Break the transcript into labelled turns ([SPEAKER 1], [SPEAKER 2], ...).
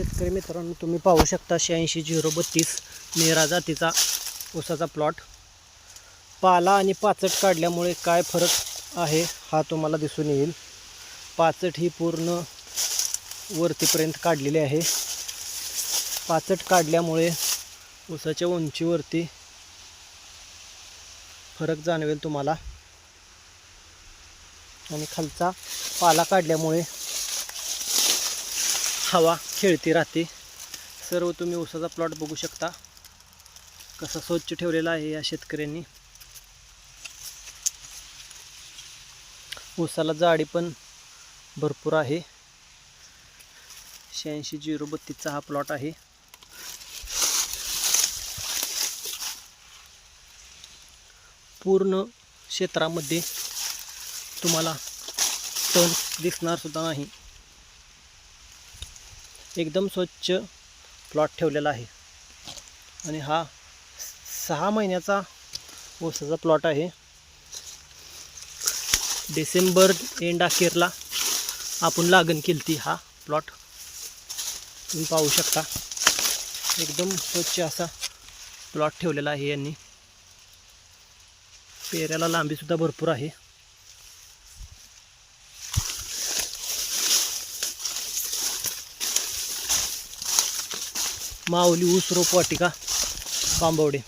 [SPEAKER 1] शेतकरी मित्रांनो तुम्ही पाहू शकता शहाऐंशी झिरो बत्तीस मेरा जातीचा ऊसाचा प्लॉट पाला आणि पाचट काढल्यामुळे काय फरक आहे हा तुम्हाला दिसून येईल. पाचट ही पूर्ण वरतीपर्यंत काढलेली आहे. पाचट काढल्यामुळे ऊसाच्या उंचीवरती फरक जाणवेल तुम्हाला. आणि खालचा पाला काढल्यामुळे हवा खेळती राहते. सर्व तुम्ही ऊसाचा प्लॉट बघू शकता. कसा स्वच्छ ठेवलेला आहे या शेतकऱ्यांनी. ऊसाला जाडी पण भरपूर आहे. शहाऐंशी झिरो बत्तीसचा हा प्लॉट आहे. पूर्ण क्षेत्रामध्ये तुम्हाला तण दिसणार सुद्धा नाही. एकदम स्वच्छ प्लॉट ठेवलेला आहे. आणि हा सहा महिन्याचा ऊसाचा प्लॉट आहे. डिसेंबर एंड अखेरला आपण लागण केली ती हा प्लॉट तुम्ही पाहू शकता. एकदम स्वच्छ असा प्लॉट ठेवलेला आहे यांनी. पेऱ्याला लांबीसुद्धा भरपूर आहे. माऊली ऊस रोपवाटिका बांबवडे.